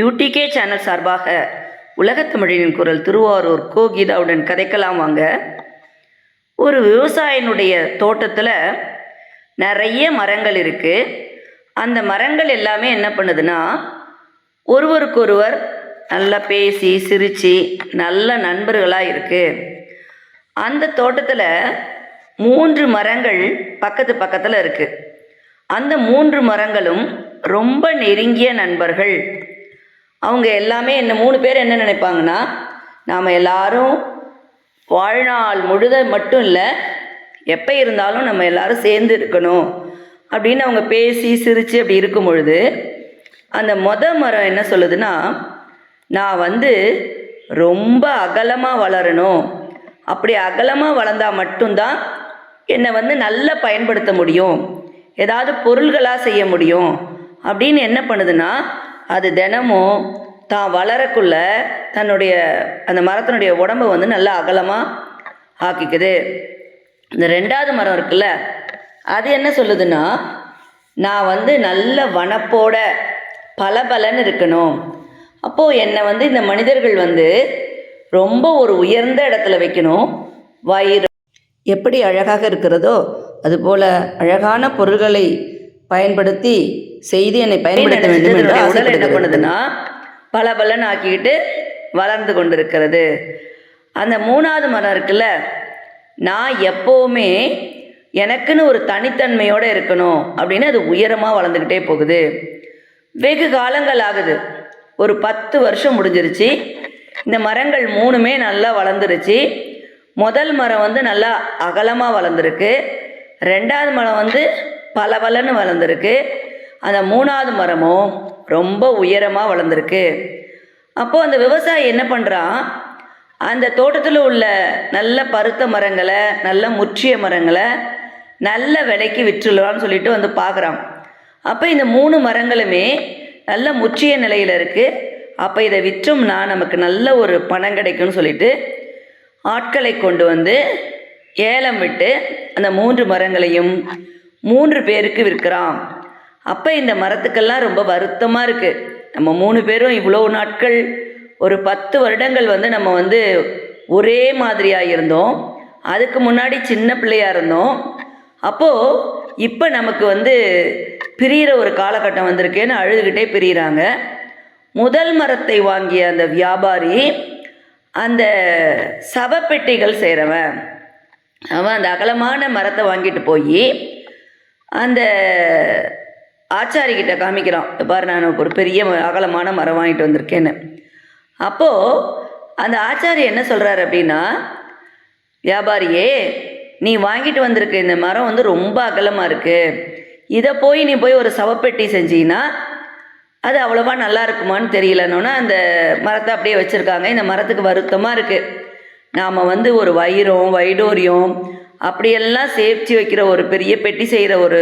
UDK channel சார்பாக உலகத் தமிழின் குரல் திருவாரூர் கோ கீதாவுடன் கதைக்கலாம் வாங்க. ஒரு விவசாயினுடைய தோட்டத்தில் நிறைய மரங்கள் இருக்குது அந்த மரங்கள் எல்லாமே என்ன பண்ணுதுன்னா ஒருவருக்கொருவர் நல்லா பேசி சிரித்து நல்ல நண்பர்களாக இருக்குது அந்த தோட்டத்தில் மூன்று மரங்கள் பக்கத்து பக்கத்தில் இருக்குது அந்த மூன்று மரங்களும் ரொம்ப நெருங்கிய நண்பர்கள். அவங்க எல்லாமே என்ன மூணு பேர் என்ன நினைப்பாங்கன்னா நாம் எல்லாரும் வாழ்நாள் முழுத மட்டும் இல்லை எப்போ இருந்தாலும் நம்ம எல்லாரும் சேர்ந்து இருக்கணும் அப்படின்னு அவங்க பேசி சிரித்து அப்படி இருக்கும் பொழுது அந்த மொத மரம் என்ன சொல்லுதுன்னா நான் வந்து ரொம்ப அகலமாக வளரணும். அப்படி அகலமாக வளர்ந்தால் மட்டும்தான் என்னை வந்து நல்லா பயன்படுத்த முடியும். ஏதாவது பொருள்களாக செய்ய முடியும். அப்படின்னு என்ன பண்ணுதுன்னா அது தினமும் தான் வளரக்குள்ள தன்னுடைய அந்த மரத்தினுடைய உடம்பை வந்து நல்லா அகலமாக ஆக்கிக்குது. இந்த ரெண்டாவது மரம் இருக்குல்ல அது என்ன சொல்லுதுன்னா நான் வந்து நல்ல வனப்போட பலபலன்னு இருக்கணும். அப்போது என்னை வந்து இந்த மனிதர்கள் வந்து ரொம்ப ஒரு உயர்ந்த இடத்துல வைக்கணும். வயிறு எப்படி அழகாக இருக்கிறதோ அதுபோல் அழகான பொருள்களை பயன்படுத்தி செய்து என்னை பயன்படுத்த வேண்டும் என்று உடல் என்ன பண்ணுதுன்னா பல பலன் ஆக்கிக்கிட்டு வளர்ந்து கொண்டிருக்கிறது. அந்த மூணாவது மரம் இருக்குல்ல நான் எப்போவுமே எனக்குன்னு ஒரு தனித்தன்மையோடு இருக்கணும் அப்படின்னு அது உயரமாக வளர்ந்துக்கிட்டே போகுது. வெகு காலங்கள் ஆகுது. ஒரு பத்து வருஷம் முடிஞ்சிருச்சு. இந்த மரங்கள் மூணுமே நல்லா வளர்ந்துருச்சு. முதல் மரம் வந்து நல்லா அகலமாக வளர்ந்துருக்கு. ரெண்டாவது மரம் வந்து பளபளன்னு வளர்ந்துருக்கு. அந்த மூணாவது மரமும் ரொம்ப உயரமாக வளர்ந்துருக்கு. அப்போது அந்த விவசாயி என்ன பண்ணுறான் அந்த தோட்டத்தில் உள்ள நல்ல பருத்த மரங்களை நல்ல முற்றிய மரங்களை நல்ல விலைக்கு விற்றுலான்னு சொல்லிட்டு வந்து பார்க்குறான். அப்போ இந்த மூணு மரங்களுமே நல்ல முற்றிய நிலையில் இருக்குது அப்போ இதை விற்றோம்னா நமக்கு நல்ல ஒரு பணம் கிடைக்கும்னு சொல்லிட்டு ஆட்களை கொண்டு வந்து ஏலம் விட்டு அந்த மூன்று மரங்களையும் மூன்று பேருக்கு விற்கிறான். அப்போ இந்த மரத்துக்கெல்லாம் ரொம்ப வருத்தமாக இருக்குது நம்ம மூணு பேரும் இவ்வளோ நாட்கள் ஒரு பத்து வருடங்கள் வந்து நம்ம வந்து ஒரே மாதிரியாக இருந்தோம். அதுக்கு முன்னாடி சின்ன பிள்ளையாக இருந்தோம். அப்போது இப்போ நமக்கு வந்து பிரிகிற ஒரு காலகட்டம் வந்திருக்கேன்னு அழுதுகிட்டே பிரிகிறாங்க முதல் மரத்தை வாங்கிய அந்த வியாபாரி அந்த சவப்பெட்டிகள் செய்கிறவன் அவன் அந்த அகலமான மரத்தை வாங்கிட்டு போய் அந்த ஆச்சாரிக்கிட்ட காமிக்கிறான். பாரு நான் ஒரு பெரிய ம- அகலமான மரம் வாங்கிட்டு வந்திருக்கேன்னு. அப்போது அந்த ஆச்சாரி என்ன சொல்கிறாரு அப்படின்னா வியாபாரியே நீ வாங்கிட்டு வந்திருக்க இந்த மரம் வந்து ரொம்ப அகலமாக இருக்குது இதை போய் நீ போய் ஒரு சவப்பெட்டி செஞ்சீங்கன்னா அது அவ்வளோவா நல்லா இருக்குமான்னு தெரியலன்னொன்னே அந்த மரத்தை அப்படியே வச்சுருக்காங்க. இந்த மரத்துக்கு வருத்தமாக இருக்குது நாம் வந்து ஒரு வைரம் வைடோரியம் அப்படியெல்லாம் சேமித்து வைக்கிற ஒரு பெரிய பெட்டி செய்கிற ஒரு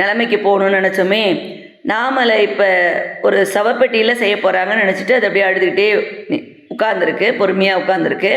நிலைமைக்கு போகணும்னு நினச்சோமே நாமளை இப்போ ஒரு சவப்பெட்டியில் செய்ய போகிறாங்கன்னு நினச்சிட்டு அது அப்படியே அழுதுகிட்டே உட்காந்துருக்கு பொறுமையாக உட்காந்துருக்கு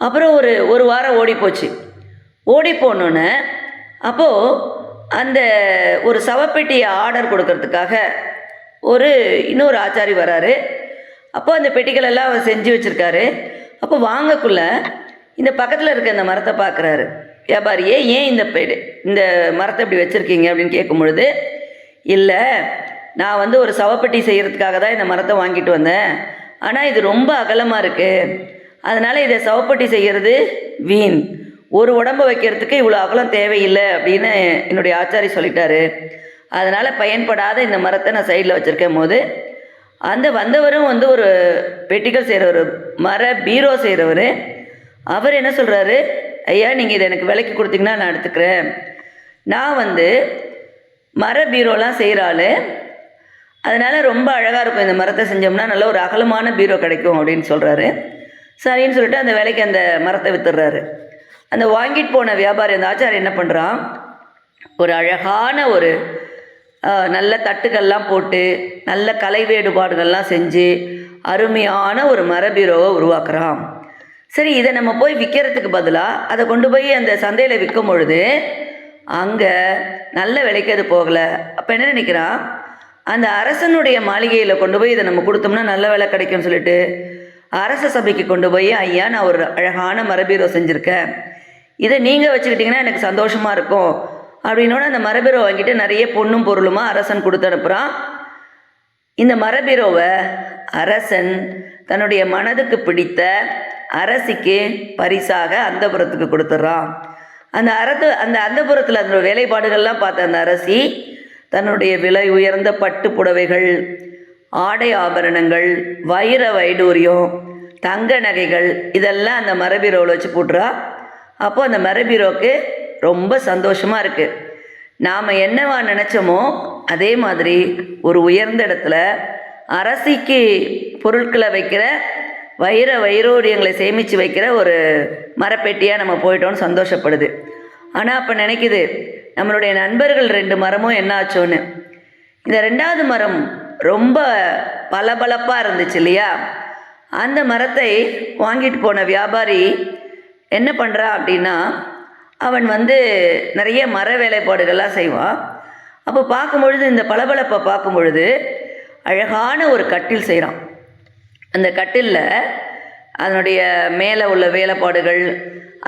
அப்புறம் ஒரு ஒரு வாரம் ஓடி போச்சு. ஓடி போனோன்னே அப்போது அந்த ஒரு சவப்பெட்டியை ஆர்டர் கொடுக்கறதுக்காக ஒரு இன்னொரு ஆச்சாரி வராரு. அப்போ அந்த பெட்டிகளெல்லாம் அவர் செஞ்சு வச்சுருக்காரு. அப்போ வாங்கக்குள்ள இந்த பக்கத்தில் இருக்க இந்த மரத்தை பார்க்குறாரு. வியாபாரியே ஏன் இந்த பெடு இந்த மரத்தை இப்படி வச்சுருக்கீங்க அப்படின்னு கேட்கும் பொழுது இல்லை நான் வந்து ஒரு சவப்பெட்டி செய்கிறதுக்காக தான் இந்த மரத்தை வாங்கிட்டு வந்தேன். ஆனால் இது ரொம்ப அகலமாக இருக்குது அதனால் இதை சவப்பெட்டி செய்கிறது வீண். ஒரு உடம்பை வைக்கிறதுக்கு இவ்வளோ அகலம் தேவையில்லை அப்படின்னு என்னுடைய ஆச்சாரி சொல்லிட்டாரு. அதனால் பயன்படாத இந்த மரத்தை நான் சைடில் வச்சுருக்கேன் போது அந்த வந்தவரும் வந்து ஒரு பெட்டிகள் செய்கிறவர் மர பீரோ செய்கிறவர் அவர் என்ன சொல்கிறாரு ஐயா நீங்கள் இதை எனக்கு விலைக்கு கொடுத்தீங்கன்னா நான் எடுத்துக்கிறேன். நான் வந்து மர பீரோலாம் செய்கிற ஆள். அதனால் ரொம்ப அழகாக இருக்கும் இந்த மரத்தை செஞ்சோம்னா நல்ல ஒரு அகலமான பீரோ கிடைக்கும் அப்படின்னு சொல்கிறாரு சரின்னு சொல்லிட்டு அந்த விலைக்கு அந்த மரத்தை வித்துடுறாரு. அந்த வாங்கிட்டு போன வியாபாரி அந்த ஆச்சாரி என்ன பண்ணுறான் ஒரு அழகான ஒரு நல்ல தட்டுகள்லாம் போட்டு நல்ல கலை வேறுபாடுகள்லாம் செஞ்சு அருமையான ஒரு மர பீரோவை உருவாக்குறான். சரி இதை நம்ம போய் விற்கிறதுக்கு பதிலாக அதை கொண்டு போய் அந்த சந்தையில் விற்கும் பொழுது அங்கே நல்ல விலைக்கு அது போகலை. அப்போ என்ன நினைக்கிறான் அந்த அரசனுடைய மாளிகையில் கொண்டு போய் இதை நம்ம கொடுத்தோம்னா நல்ல விலை கிடைக்கும்னு சொல்லிட்டு அரச சபைக்கு கொண்டு போய் ஐயா நான் ஒரு அழகான மரபீரோ செஞ்சுருக்கேன் இதை நீங்கள் வச்சுக்கிட்டிங்கன்னா எனக்கு சந்தோஷமாக இருக்கும். அப்படின்னோட அந்த மரபீரோ வாங்கிட்டு நிறைய பொண்ணும் பொருளுமா அரசன் கொடுத்து அனுப்புகிறான் இந்த மரபீரோவை அரசன் தன்னுடைய மனதுக்கு பிடித்த அரசிக்கு பரிசாக அந்தபுரத்துக்கு கொடுத்துட்றான் அந்த அரத்து அந்த அந்தபுரத்தில் அந்த வேலைப்பாடுகள்லாம் பார்த்த அந்த அரசி தன்னுடைய விலை உயர்ந்த பட்டு புடவைகள் ஆடை ஆபரணங்கள் வைர வைடூரியம் தங்க நகைகள் இதெல்லாம் அந்த மரபீரோவில் வச்சு போட்டுறா. அப்போ அந்த மரபீரோக்கு ரொம்ப சந்தோஷமாக இருக்குது நாம் என்னவா நினச்சோமோ அதே மாதிரி ஒரு உயர்ந்த இடத்துல அரசிக்கு பொருட்களை வைக்கிற வைர வைரோரியங்களை சேமித்து வைக்கிற ஒரு மரப்பெட்டியாக நம்ம போயிட்டோம்னு சந்தோஷப்படுது. ஆனால் அப்போ நினைக்குது நம்மளுடைய நண்பர்கள் ரெண்டு மரமும் என்ன ஆச்சோன்னு. இந்த ரெண்டாவது மரம் ரொம்ப பளபளப்பாக இருந்துச்சு இல்லையா? அந்த மரத்தை வாங்கிட்டு போன வியாபாரி என்ன பண்ணுறான் அப்படின்னா அவன் வந்து நிறைய மர வேலைப்பாடுகள்லாம் செய்வான். அப்போ பார்க்கும் பொழுது இந்த பளபளப்பை பார்க்கும் பொழுது அழகான ஒரு கட்டில் செய்கிறான் அந்த கட்டிலில் அதனுடைய மேலே உள்ள வேலைப்பாடுகள்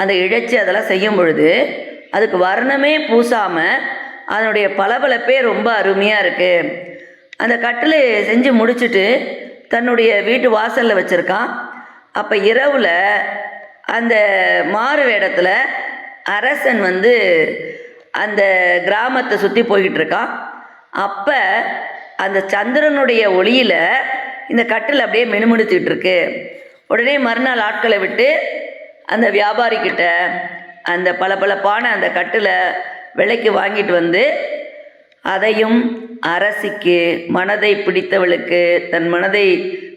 அந்த இழைச்சி அதெல்லாம் செய்யும் பொழுது அதுக்கு வர்ணமே பூசாமல் அதனுடைய பளபளப்பே ரொம்ப அருமையாக இருக்குது அந்த கட்டில் செஞ்சு முடிச்சுட்டு தன்னுடைய வீட்டு வாசலில் வச்சுருக்கான். அப்போ இரவில் அந்த மாறு வேடத்தில் அரசன் வந்து அந்த கிராமத்தை சுற்றி போய்கிட்டு இருக்கான். அப்போ அந்த சந்திரனுடைய ஒளியில் இந்த கட்டில் அப்படியே மினுமினுத்துக்கிட்டு இருக்கு. உடனே மறுநாள் ஆட்களை விட்டு அந்த வியாபாரிக்கிட்ட அந்த பளபளப்பான அந்த கட்டில் விலைக்கு வாங்கிட்டு வந்து அதையும் அரசிக்கு மனதை பிடித்தவளுக்கு தன் மனதை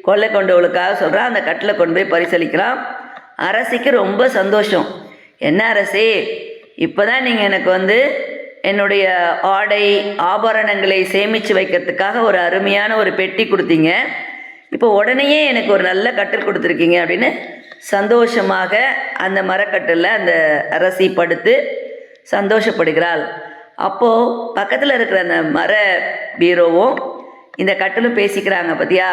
கொள்ளை கொண்டவளுக்காக சொல்கிறான் அந்த கட்டில் கொண்டு போய் பரிசளிக்கிறான் அரசிக்கு ரொம்ப சந்தோஷம். என்ன அரசி இப்போ தான் நீங்கள் எனக்கு வந்து என்னுடைய ஆடை ஆபரணங்களை சேமித்து வைக்கிறதுக்காக ஒரு அருமையான ஒரு பெட்டி கொடுத்தீங்க. இப்போ உடனேயே எனக்கு ஒரு நல்ல கட்டில் கொடுத்துருக்கீங்க அப்படின்னு சந்தோஷமாக அந்த மரக்கட்டில் அந்த அரசி படுத்து சந்தோஷப்படுகிறாள். அப்போது பக்கத்தில் இருக்கிற அந்த மர பீரோவும் இந்த கட்டிலும் பேசிக்கிறாங்க பார்த்தியா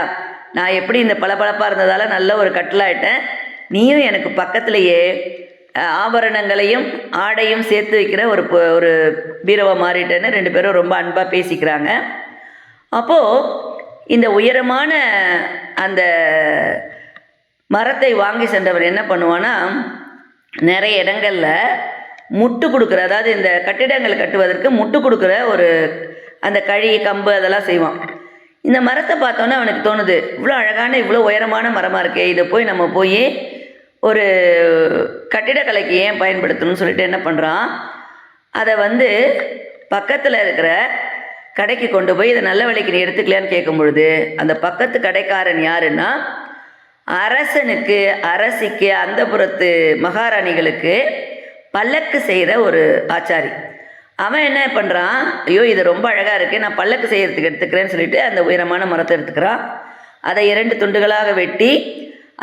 நான் எப்படி இந்த பளபளப்பாக இருந்ததால் நல்ல ஒரு கட்டிலாயிட்டேன். நீயும் எனக்கு பக்கத்துலேயே ஆபரணங்களையும் ஆடையும் சேர்த்து வைக்கிற ஒரு ஒரு பீரோவை மாறிட்டேன்னு ரெண்டு பேரும் ரொம்ப அன்பாக பேசிக்கிறாங்க. அப்போது இந்த உயரமான அந்த மரத்தை வாங்கி சென்றவர் என்ன பண்ணுவான்னா நிறைய இடங்களில் முட்டு கொடுக்குற அதாவது இந்த கட்டிடங்கள் கட்டுவதற்கு முட்டு கொடுக்குற ஒரு அந்த கழி கம்பு அதெல்லாம் செய்வான். இந்த மரத்தை பார்த்தோன்னே அவனுக்கு தோணுது இவ்வளோ அழகான இவ்வளோ உயரமான மரமாக இருக்கே இதை போய் நம்ம போய் ஒரு கட்டிடக்கலைக்கு ஏன் பயன்படுத்தணும்னு சொல்லிட்டு என்ன பண்ணுறான் அதை வந்து பக்கத்தில் இருக்கிற கடைக்கு கொண்டு போய் இதை நல்ல விலைக்கு நீ எடுத்துக்கலையான்னு கேட்கும் பொழுது அந்த பக்கத்து கடைக்காரன் யாருன்னா அரசனுக்கு அரசிக்கு அந்தப்புறத்து மகாராணிகளுக்கு பல்லக்கு செய்கிற ஒரு ஆச்சாரி. அவன் என்ன பண்ணுறான் ஐயோ இது ரொம்ப அழகாக இருக்குது நான் பல்லக்கு செய்கிறதுக்கு எடுத்துக்கிறேன்னு சொல்லிட்டு அந்த உயரமான மரத்தை எடுத்துக்கிறான். அதை இரண்டு துண்டுகளாக வெட்டி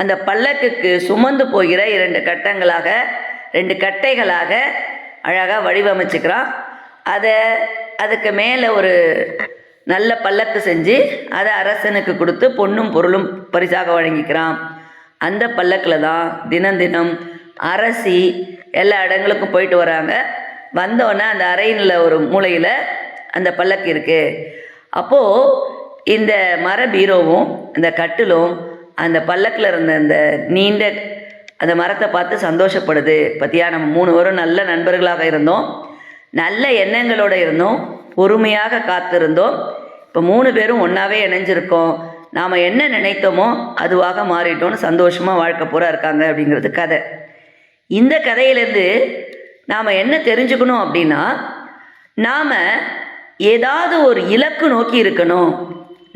அந்த பல்லக்குக்கு சுமந்து போகிற இரண்டு கட்டங்களாக ரெண்டு கட்டைகளாக அழகாக வடிவமைச்சுக்கிறான். அதை அதுக்கு மேலே ஒரு நல்ல பல்லக்கு செஞ்சு அதை அரசனுக்கு கொடுத்து பொண்ணும் பொருளும் பரிசாக வழங்கிக்கிறான். அந்த பல்லக்கில் தான் தினம் தினம் அரசி எல்லா இடங்களுக்கும் போயிட்டு வராங்க. வந்தோடனே அந்த அறையினில் ஒரு மூலையில் அந்த பல்லக்கு இருக்குது அப்போது இந்த மர பீரோவும் அந்த கட்டிலும் அந்த பல்லக்கில் இருந்த அந்த நீண்ட அந்த மரத்தை பார்த்து சந்தோஷப்படுது. பற்றியா நம்ம மூணு பேரும் நல்ல நண்பர்களாக இருந்தோம். நல்ல எண்ணங்களோட இருந்தோம் பொறுமையாக காத்திருந்தோம். இப்போ மூணு பேரும் ஒன்றாவே இணைஞ்சிருக்கோம். நாம் என்ன நினைத்தோமோ அதுவாக மாறிட்டோம்னு சந்தோஷமாக வாழ்க்கை பூரா இருக்காங்க அப்படிங்கிறது கதை. இந்த கதையிலேருந்து நாம் என்ன தெரிஞ்சுக்கணும் அப்படின்னா நாம் ஏதாவது ஒரு இலக்கு நோக்கி இருக்கணும்.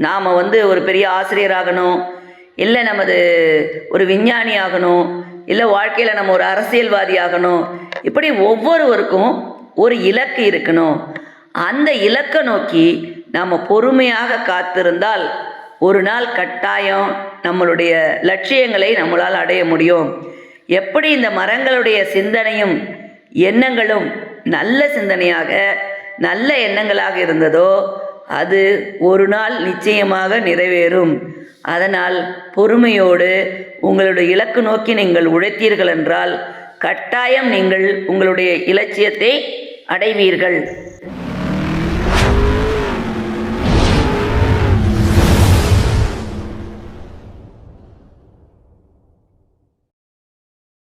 நாம் வந்து ஒரு பெரிய ஆசிரியர் ஆகணும் இல்லை நமது ஒரு விஞ்ஞானி ஆகணும் இல்லை வாழ்க்கையில் நம்ம ஒரு அரசியல்வாதி ஆகணும் இப்படி ஒவ்வொருவருக்கும் ஒரு இலக்கு இருக்கணும். அந்த இலக்கை நோக்கி நாம் பொறுமையாக காத்திருந்தால் ஒரு நாள் கட்டாயம் நம்மளுடைய லட்சியங்களை நம்மளால் அடைய முடியும். எப்படி இந்த மரங்களுடைய சிந்தனையும் எண்ணங்களும் நல்ல சிந்தனையாக நல்ல எண்ணங்களாக இருந்ததோ அது ஒரு நாள் நிச்சயமாக நிறைவேறும். அதனால் பொறுமையோடு உங்களுடைய இலக்கு நோக்கி நீங்கள் உழைத்தீர்கள் என்றால் கட்டாயம் நீங்கள் உங்களுடைய இலட்சியத்தை அடைவீர்கள்.